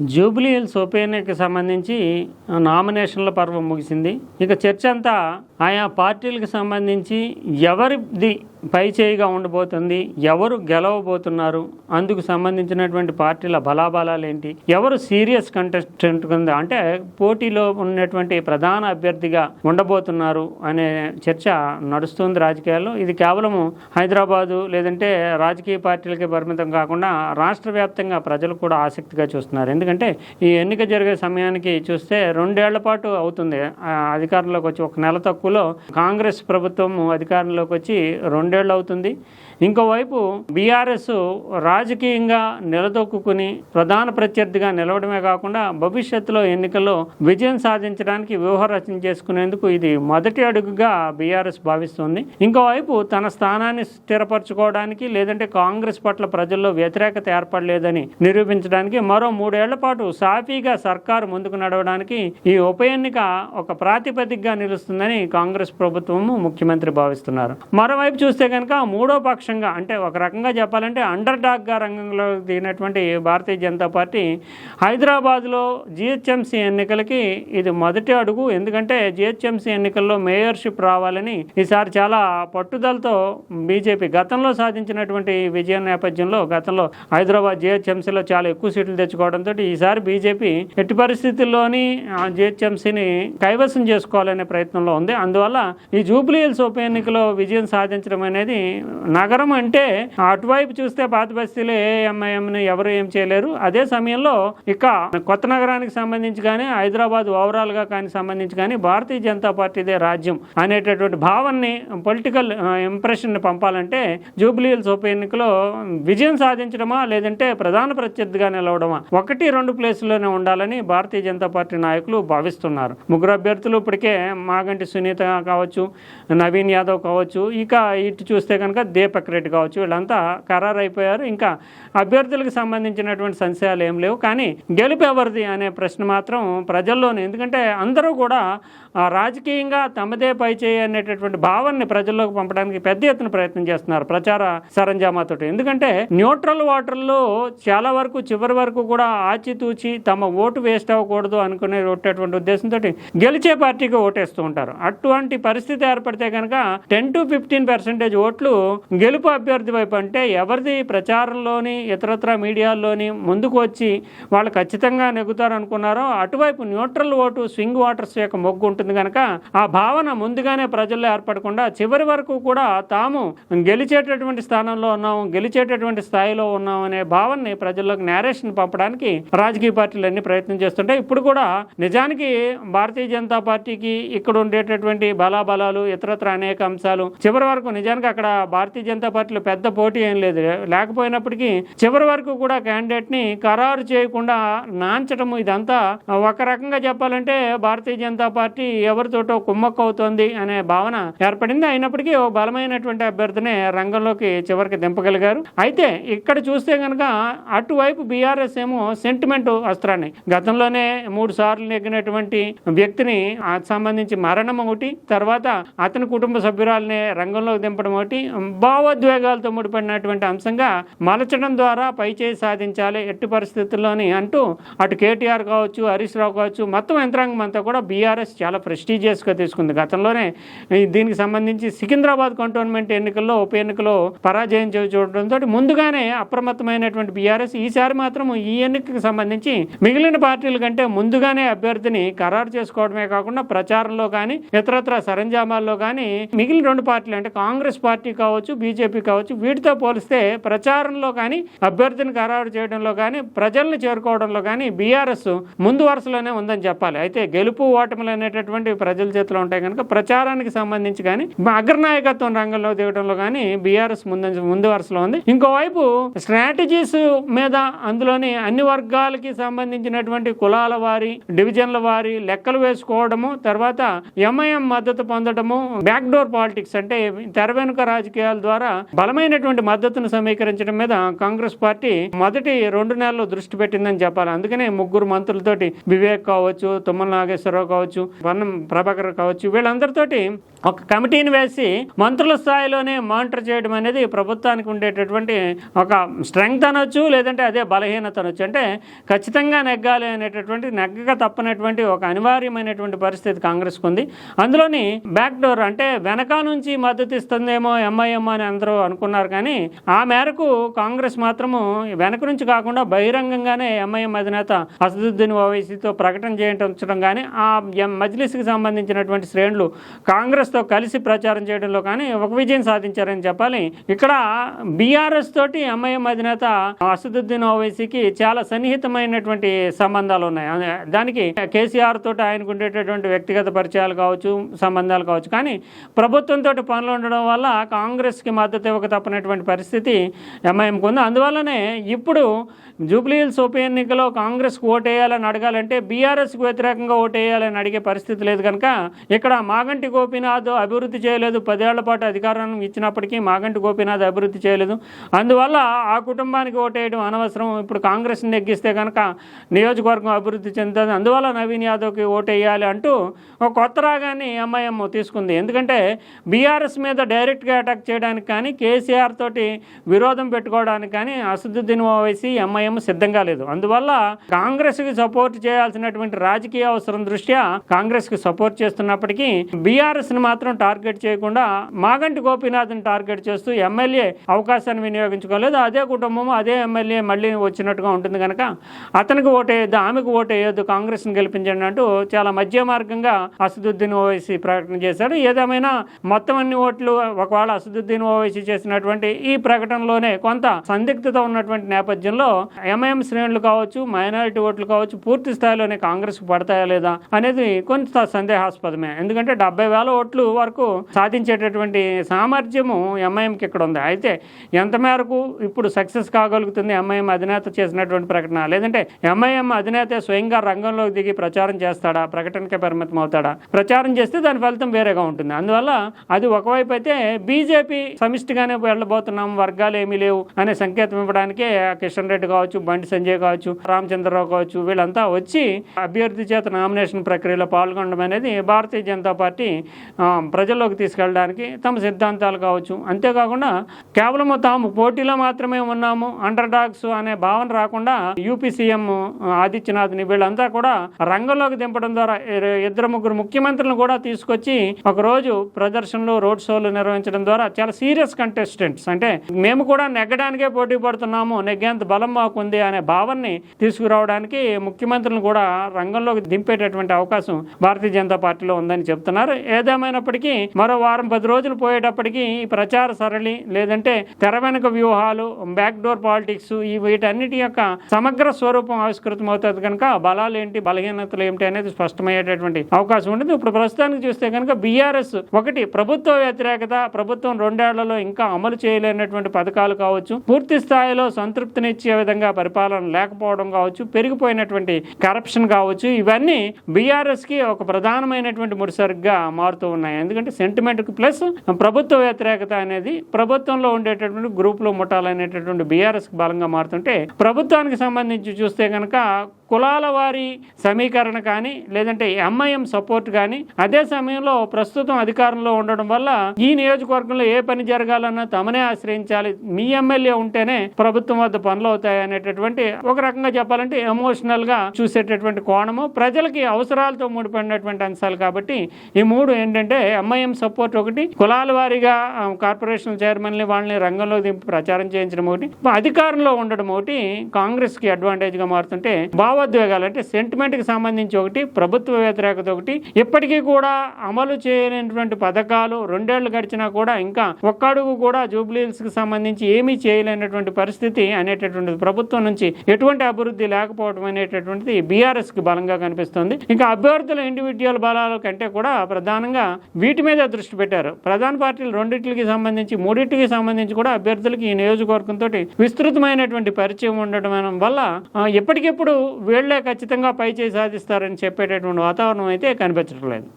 Jubilee hills ఉప ఎన్నికకి సంబంధించి నామినేషన్ల పర్వం ముగిసింది. ఇక చర్చ అంతా ఆయా పార్టీలకు సంబంధించి ఎవరిది పై చేయిగా ఉండబోతుంది. ఎవరు గెలవబోతున్నారు? అందుకు సంబంధించినటువంటి పార్టీల బలాబలాలు ఏంటి ఎవరు సీరియస్ కంటెస్టెంట్ కింద అంటే పోటీలో ఉన్నటువంటి ప్రధాన అభ్యర్థిగా ఉండబోతున్నారు అనే చర్చ నడుస్తుంది రాజకీయాల్లో. ఇది కేవలము హైదరాబాదు లేదంటే రాజకీయ పార్టీలకే పరిమితం కాకుండా రాష్ట్ర వ్యాప్తంగా ప్రజలు కూడా ఆసక్తిగా చూస్తున్నారు. ఎందుకంటే ఈ ఎన్నిక జరిగే సమయానికి చూస్తే రెండేళ్ళ పాటు అవుతుంది. ఆ అధికారంలోకి వచ్చి ఒక నెల తక్కువలో కాంగ్రెస్ ప్రభుత్వం అధికారంలోకి వచ్చి రెండు రెండేళ్ళు అవుతుంది. ఇంకోవైపు బీఆర్ఎస్ రాజకీయంగా నిలదొక్కుని ప్రధాన ప్రత్యర్థిగా నిలవడమే కాకుండా భవిష్యత్తులో ఎన్నికల్లో విజయం సాధించడానికి వ్యూహరచన చేసుకునేందుకు ఇది మొదటి అడుగుగా బీఆర్ఎస్ భావిస్తోంది. ఇంకోవైపు తన స్థానాన్ని స్థిరపరచుకోవడానికి లేదంటే కాంగ్రెస్ పట్ల ప్రజల్లో వ్యతిరేకత ఏర్పడలేదని నిరూపించడానికి మరో మూడేళ్ళ పాటు సాఫీగా సర్కారు ముందుకు నడవడానికి ఈ ఉప ఎన్నిక ఒక ప్రాతిపదికగా నిలుస్తుందని కాంగ్రెస్ ప్రభుత్వము ముఖ్యమంత్రి భావిస్తున్నారు. మరోవైపు చూస్తే కనుక మూడో పక్షం పక్షంగా అంటే ఒక రకంగా చెప్పాలంటే అండర్ డాగ్గా రంగంలో దిగినటువంటి భారతీయ జనతా పార్టీ హైదరాబాద్లో జిహెచ్ఎంసీ ఎన్నికలకి ఇది మొదటి అడుగు. ఎందుకంటే జిహెచ్ఎంసీ ఎన్నికల్లో మేయర్షిప్ రావాలని ఈసారి చాలా పట్టుదలతో బీజేపీ గతంలో సాధించినటువంటి విజయం నేపథ్యంలో గతంలో హైదరాబాద్ జిహెచ్ఎంసీలో చాలా ఎక్కువ సీట్లు తెచ్చుకోవడంతో ఈసారి బీజేపీ ఎట్టి పరిస్థితుల్లోని జిహెచ్ఎంసీని కైవసం చేసుకోవాలనే ప్రయత్నంలో ఉంది. అందువల్ల ఈ జూబ్లీ హిల్స్ ఉప ఎన్నికలో విజయం సాధించడం అనేది నగర అంటే అటువైపు చూస్తే పాత బస్తీలో ఏ ఎంఐఎంని ఎవరు ఏం చేయలేరు. అదే సమయంలో ఇక కొత్త నగరానికి సంబంధించి కానీ హైదరాబాద్ ఓవరాల్గా కానీ సంబంధించి కానీ భారతీయ జనతా పార్టీదే రాజ్యం అనేటటువంటి భావాన్ని పొలిటికల్ ఇంప్రెషన్ పంపాలంటే జూబ్లీహిల్స్ ఉప ఎన్నికలో విజయం సాధించడమా లేదంటే ప్రధాన ప్రత్యర్థిగా నిలవడమా? ఒకటి రెండు ప్లేసుల్లోనే ఉండాలని భారతీయ జనతా పార్టీ నాయకులు భావిస్తున్నారు. ముగ్గురు అభ్యర్థులు ఇప్పటికే మాగంటి సునీత కావచ్చు నవీన్ యాదవ్ కావచ్చు ఇక ఇటు చూస్తే కనుక దీపక్ రెడ్డి కావచ్చు వీళ్ళంతా ఖరారు అయిపోయారు ఇంకా అభ్యర్థులకు సంబంధించినటువంటి సంశయాలు ఏం లేవు. కానీ గెలుపు ఎవరిది అనే ప్రశ్న మాత్రం ప్రజల్లోనే. ఎందుకంటే అందరూ కూడా రాజకీయంగా తమదే పై చేయి అనేటటువంటి భావాన్ని ప్రజల్లోకి పంపడానికి పెద్ద ఎత్తున ప్రయత్నం చేస్తున్నారు ప్రచార సరంజామాతో ఎందుకంటే న్యూట్రల్ ఓటర్లు చాలా వరకు చివరి వరకు కూడా ఆచితూచి తమ ఓటు వేస్ట్ అవ్వకూడదు అనుకునే ఉండేటువంటి ఉద్దేశంతో గెలిచే పార్టీకి ఓటేస్తూ ఉంటారు. అటువంటి పరిస్థితి ఏర్పడితే కనుక టెన్ టు ఫిఫ్టీన్ పర్సెంటేజ్ ఓట్లు గెలుపు అభ్యర్థి వైపు అంటే ఎవరిది ప్రచారంలోని ఇతరత్ర మీడియాల్లోని ముందుకు వచ్చి వాళ్ళు ఖచ్చితంగా నెగ్గుతారనుకున్నారో అటువైపు న్యూట్రల్ ఓటు స్వింగ్ ఓటర్స్ యొక్క మొగ్గు ఉంటుంది కనుక ఆ భావన ముందుగానే ప్రజల్లో ఏర్పడకుండా చివరి వరకు కూడా తాము గెలిచేటటువంటి స్థానంలో ఉన్నాము గెలిచేటటువంటి స్థాయిలో ఉన్నాం అనే భావనని ప్రజల్లోకి నేరేషన్ పంపడానికి రాజకీయ పార్టీలు అన్ని ప్రయత్నం చేస్తుంటాయి ఇప్పుడు కూడా నిజానికి భారతీయ జనతా పార్టీకి ఇక్కడ ఉండేటటువంటి బలాబలాలు ఇతరత్ర అనేక అంశాలు చివరి వరకు నిజానికి అక్కడ భారతీయ జనతా పార్టీలో పెద్ద పోటీ ఏం లేదు. లేకపోయినప్పటికీ చివరి వరకు కూడా క్యాండిడేట్ని ఖరారు చేయకుండా నాంచటము ఇదంతా. ఒక రకంగా చెప్పాలంటే భారతీయ జనతా పార్టీ ఎవరితోటో కుమ్మక్కవుతోంది అనే భావన ఏర్పడింది. అయినప్పటికీ ఓ బలమైనటువంటి అభ్యర్థిని రంగంలోకి చివరికి దింపగలిగారు. అయితే ఇక్కడ చూస్తే కనుక అటువైపు బీఆర్ఎస్ ఏమో సెంటిమెంట్ అస్త్రాన్ని. గతంలోనే మూడు సార్లు నెగ్గినటువంటి వ్యక్తిని ఆ సంబంధించి మరణం ఒకటి తర్వాత అతని కుటుంబ సభ్యురాలని రంగంలోకి దింపడం ఒకటి భావోద్వేగాలతో ముడిపడినటువంటి అంశంగా మలచడం ద్వారా పైచేయి సాధించాలి ఎట్టి పరిస్థితుల్లోని అంటూ అటు కేటీఆర్ కావచ్చు హరీష్ రావు కావచ్చు మొత్తం యంత్రాంగం అంతా కూడా బీఆర్ఎస్ చాలా ప్రెస్టీజియస్గా తీసుకుంది. గతంలోనే దీనికి సంబంధించి సికింద్రాబాద్ కంటోన్మెంట్ ఎన్నికల్లో ఉప ఎన్నికలో పరాజయం చూడడంతో ముందుగానే అప్రమత్తమైనటువంటి బీఆర్ఎస్ ఈసారి మాత్రం ఈ ఎన్నికకు సంబంధించి మిగిలిన పార్టీల కంటే ముందుగానే అభ్యర్థిని ఖరారు చేసుకోవడమే కాకుండా ప్రచారంలో కానీ ఇతరత్ర సరంజామాల్లో కానీ మిగిలిన రెండు పార్టీలు అంటే కాంగ్రెస్ పార్టీ కావచ్చు బీజేపీ కావచ్చు వీటితో పోలిస్తే ప్రచారంలో కానీ అభ్యర్థిని ఖరారు చేయడంలో కానీ ప్రజల్ని చేరుకోవడంలో కానీ బీఆర్ఎస్ ముందు వరుసలోనే ఉందని చెప్పాలి. అయితే గెలుపు ఓటములు అనేటటువంటి ప్రజల చేతిలో ఉంటాయి కనుక ప్రచారానికి సంబంధించి కానీ అగ్రనాయకత్వం రంగంలో దిగడంలో కానీ బీఆర్ఎస్ ముందు ముందు వరుసలో ఉంది. ఇంకోవైపు స్ట్రాటజీస్ మీద అందులోని అన్ని వర్గాలకి సంబంధించినటువంటి కులాల వారి డివిజన్ల వారి లెక్కలు వేసుకోవడము తర్వాత ఎంఐఎం మద్దతు పొందడము బ్యాక్డోర్ పాలిటిక్స్ అంటే తెర వెనుక రాజకీయాల ద్వారా బలమైనటువంటి మద్దతును సమీకరించడం మీద కాంగ్రెస్ పార్టీ మొదటి రెండు నెలలు దృష్టి పెట్టిందని చెప్పాలి. అందుకనే ముగ్గురు మంత్రులతోటి వివేక్ కావచ్చు తుమ్మల నాగేశ్వరరావు కావచ్చు వన్నం ప్రభాకర్ కావచ్చు వీళ్ళందరితోటి ఒక కమిటీని వేసి మంత్రుల స్థాయిలోనే మానిటర్ చేయడం అనేది ప్రభుత్వానికి ఉండేటటువంటి ఒక స్ట్రెంగ్త్ అనొచ్చు లేదంటే అదే బలహీనత అనొచ్చు. అంటే ఖచ్చితంగా నెగ్గాలి అనేటటువంటి నెగ్గక తప్పనటువంటి ఒక అనివార్యమైనటువంటి పరిస్థితి కాంగ్రెస్కు ఉంది. అందులోని బ్యాక్ డోర్ అంటే వెనక నుంచి మద్దతు ఇస్తుందేమో ఎంఐఎం అని అందరూ అనుకున్నారు కానీ ఆ మేరకు కాంగ్రెస్ మాత్రము వెనక నుంచి కాకుండా బహిరంగంగానే ఎంఐఎం అధినేత అసదుద్దీన్ ఓవైసీతో ప్రకటన చేయించడం కానీ ఆ ఎం- మజ్లిస్కి సంబంధించినటువంటి శ్రేణులు కాంగ్రెస్తో కలిసి ప్రచారం చేయడంలో కానీ ఒక విజయం సాధించారని చెప్పాలి. ఇక్కడ బీఆర్ఎస్ తోటి ఎంఐఎం అధినేత అసదుద్దీన్ ఓవైసీకి చాలా సన్నిహితమైనటువంటి సంబంధాలు ఉన్నాయి. దానికి కేసీఆర్ తోటి ఆయనకు ఉండేటటువంటి వ్యక్తిగత పరిచయాలు కావచ్చు సంబంధాలు కావచ్చు కానీ ప్రభుత్వంతో పనులు ఉండడం వల్ల కాంగ్రెస్కి మద్దతు ఇవ్వక తప్పనటువంటి పరిస్థితి ఎంఐఎంకు ఉంది. అందువల్లనే ఇప్పుడు జూబ్లీహిల్స్ ఉప ఎన్నికలో కాంగ్రెస్కి ఓటేయాలని అడగాలంటే బీఆర్ఎస్కి వ్యతిరేకంగా ఓటేయాలని అడిగే పరిస్థితి లేదు కనుక ఇక్కడ మాగంటి గోపీనాథ్ అభివృద్ధి చేయలేదు. పదేళ్ళ పాటు అధికారం ఇచ్చినప్పటికీ మాగంటి గోపీనాథ్ అభివృద్ధి చేయలేదు. అందువల్ల ఆ కుటుంబానికి ఓటేయడం అనవసరం. ఇప్పుడు కాంగ్రెస్ని నెగ్గిస్తే కనుక నియోజకవర్గం అభివృద్ధి చెందుతుంది. అందువల్ల నవీన్ యాదవ్కి ఓటేయాలి అంటూ ఒక కొత్త రాగాన్ని ఎంఐఎం తీసుకుంది. ఎందుకంటే బీఆర్ఎస్ మీద డైరెక్ట్గా అటాక్ చేయడానికి కానీ కేసీఆర్ తోటి విరోధం పెట్టుకోవడానికి కానీ అసదుద్దీన్ ఓవైసీ ఎంఐఎం సిద్ధంగా లేదు. అందువల్ల కాంగ్రెస్కి సపోర్ట్ చేయాల్సినటువంటి రాజకీయ అవసరం దృష్ట్యా కాంగ్రెస్కి సపోర్ట్ చేస్తున్నప్పటికీ బీఆర్ఎస్ని మాత్రం టార్గెట్ చేయకుండా మాగంటి గోపీనాథ్ని టార్గెట్ చేస్తూ ఎమ్మెల్యే అవకాశాన్ని వినియోగించుకోలేదు. అదే కుటుంబం అదే ఎమ్మెల్యే మళ్ళీ వచ్చినట్టుగా ఉంటుంది కనుక అతనికి ఓటేయద్దు ఆమెకు ఓటేయద్దు కాంగ్రెస్ని గెలిపించండి అంటూ చాలా మధ్య మార్గంగా అసదుద్దీన్ ఓవైసీ ప్రకటన చేశాడు ఏదేమైనా మొత్తం అన్ని ఓట్లు ఒకవేళ అసదుద్దీన్ ఓవైసీ చేసినటువంటి ఈ ప్రకటనలోనే కొంత సందిగ్ధత ఉన్నటువంటి నేపథ్యంలో ఎంఐఎం శ్రేణులు కావచ్చు మైనారిటీ ఓట్లు కావచ్చు పూర్తి స్థాయిలోనే కాంగ్రెస్ పడతాయా లేదా అనేది కొంత సందేహాస్పదమే. ఎందుకంటే డెబ్బై వేల ఓట్లు వరకు సాధించేటటువంటి సామర్థ్యము ఎంఐఎంకి ఇక్కడ ఉంది. అయితే ఎంత మేరకు ఇప్పుడు సక్సెస్ కాగలుగుతుంది ఎంఐఎం అధినేత చేసినటువంటి ప్రకటన? లేదంటే ఎంఐఎం అధినేత స్వయంగా రంగంలోకి దిగి ప్రచారం చేస్తాడా? ప్రకటనకే పరిమితం అవుతాడా? ప్రచారం చేస్తే దాని ఫలితం వేరేగా ఉంటుంది. అందువల్ల అది ఒకవైపు అయితే బీజేపీ సమిష్టిగానే వెళ్ళబోతున్నాం వర్గాలు ఏమీ లేవు అనే సంకేతం ఇవ్వడానికే కిషన్ రెడ్డి కావచ్చు బండి సంజయ్ కావచ్చు రామచంద్రరావు కావచ్చు వీళ్ళంతా వచ్చి అభ్యర్థి చేత నామినేషన్ ప్రక్రియలో పాల్గొనడం అనేది భారతీయ జనతా పార్టీ ప్రజల్లోకి తీసుకెళ్ళడానికి తమ సిద్ధాంతాలు కావచ్చు. అంతేకాకుండా కేవలం తాము పోటీలో మాత్రమే ఉన్నాము అండర్ డాగ్స్ అనే భావన రాకుండా యూపీ సీఎం ఆదిత్యనాథ్ని వీళ్ళంతా కూడా రంగంలోకి దింపడం ద్వారా ఇద్దరు ముగ్గురు ముఖ్యమంత్రులను కూడా తీసుకొచ్చి ఒక రోజు ప్రదర్శనలు రోడ్ షోలు నిర్వహించడం ద్వారా చాలా సీరియస్ కంటెస్టెంట్స్. అంటే మేము కూడా నెగ్గడానికే పోటీ పడుతున్నాము నెగ్గేంత బలం మాకుంది అనే భావాన్ని తీసుకురావడానికి ముఖ్యమంత్రులను కూడా రంగంలోకి దింపేటటువంటి అవకాశం భారతీయ జనతా పార్టీలో ఉందని చెప్తున్నారు. ఏదేమైనప్పటికీ మరో వారం పది రోజులు పోయేటప్పటికీ ఈ ప్రచార సరళి లేదంటే తెర వెనుక వ్యూహాలు బ్యాక్ డోర్ పాలిటిక్స్ ఈ వీటన్నిటి యొక్క సమగ్ర స్వరూపం ఆవిష్కృతం అవుతుంది కనుక బలాలు ఏంటి బలహీనతలు ఏంటి అనేది స్పష్టమయ్యేటటువంటి అవకాశం ఉంటుంది ఇప్పుడు ప్రస్తుతానికి చూస్తే కనుక బీఆర్ఎస్ ఒకటి ప్రభుత్వ వ్యతిరేకత ప్రభుత్వం రెండేళ్ళలో ఇంకా అమలు చేయలేనటువంటి పథకాలు కావచ్చు పూర్తి స్థాయిలో సంతృప్తినిచ్చే విధంగా పరిపాలన లేకపోవడం కావచ్చు పెరిగిపోయినటువంటి కరప్షన్ కావచ్చు ఇవన్నీ బీఆర్ఎస్కి ఒక ప్రధానమైనటువంటి ముడిసరుగ్గా మారుతూ ఉన్నాయి. ఎందుకంటే సెంటిమెంట్ ప్లస్ ప్రభుత్వ వ్యతిరేకత అనేది ప్రభుత్వంలో ఉండేటటువంటి గ్రూపులు ముఠాలనేటటువంటి బీఆర్ఎస్కి బలంగా మారుతుంటే ప్రభుత్వానికి సంబంధించి చూస్తే కనుక కులాల వారి సమీకరణ కానీ లేదంటే ఎంఐఎం సపోర్ట్ కానీ అదే సమయంలో ప్రస్తుతం అధికారంలో ఉండడం వల్ల ఈ నియోజకవర్గంలో ఏ పని జరగాలన్నా తమనే ఆశ్రయించాలి. మీ ఎమ్మెల్యే ఉంటేనే ప్రభుత్వం వద్ద పనులు అవుతాయి అనేటటువంటి ఒక రకంగా చెప్పాలంటే ఎమోషనల్గా చూసేటటువంటి కోణము ప్రజలకి అవసరాలతో ముడిపడినటువంటి అంశాలు కాబట్టి ఈ మూడు ఏంటంటే ఎంఐఎం సపోర్ట్ ఒకటి కులాల వారీగా కార్పొరేషన్ చైర్మన్ని వాళ్ళని రంగంలో దింపి ప్రచారం చేయించడం ఒకటి. అధికారంలో ఉండడం ఒకటి కాంగ్రెస్కి అడ్వాంటేజ్గా మారుతుంటే భావోద్వేగాలు అంటే సెంటిమెంట్కి సంబంధించి ఒకటి ప్రభుత్వ వ్యతిరేకత ఒకటి. ఇప్పటికీ కూడా అమలు చేయనటువంటి పథకాలు రెండేళ్ళు గడిచినా కూడా ఇంకా ఒక్క అడుగు కూడా జూబ్లీహిల్స్కి సంబంధించి ఏమీ చేయలేనటువంటి పరిస్థితి అనేటటువంటిది ప్రభుత్వం నుంచి ఎటువంటి అభివృద్ధి లేకపోవడం అనేటటువంటిది బీఆర్ఎస్కి బలంగా కనిపిస్తుంది. ఇంకా అభ్యర్థుల ఇండివిజువల్ బలాల కంటే కూడా ప్రధానంగా వీటి మీద దృష్టి పెట్టారు. ప్రధాన పార్టీలు రెండింటికి సంబంధించి మూడింటికి సంబంధించి కూడా అభ్యర్థులకి ఈ నియోజకవర్గంతో విస్తృతమైనటువంటి పరిచయం ఉండడం వల్ల ఎప్పటికెప్పుడు వీళ్ళే ఖచ్చితంగా పైచేయి సాధిస్తారని చెప్పేటటువంటి వాతావరణం అయితే కనిపించడం లేదు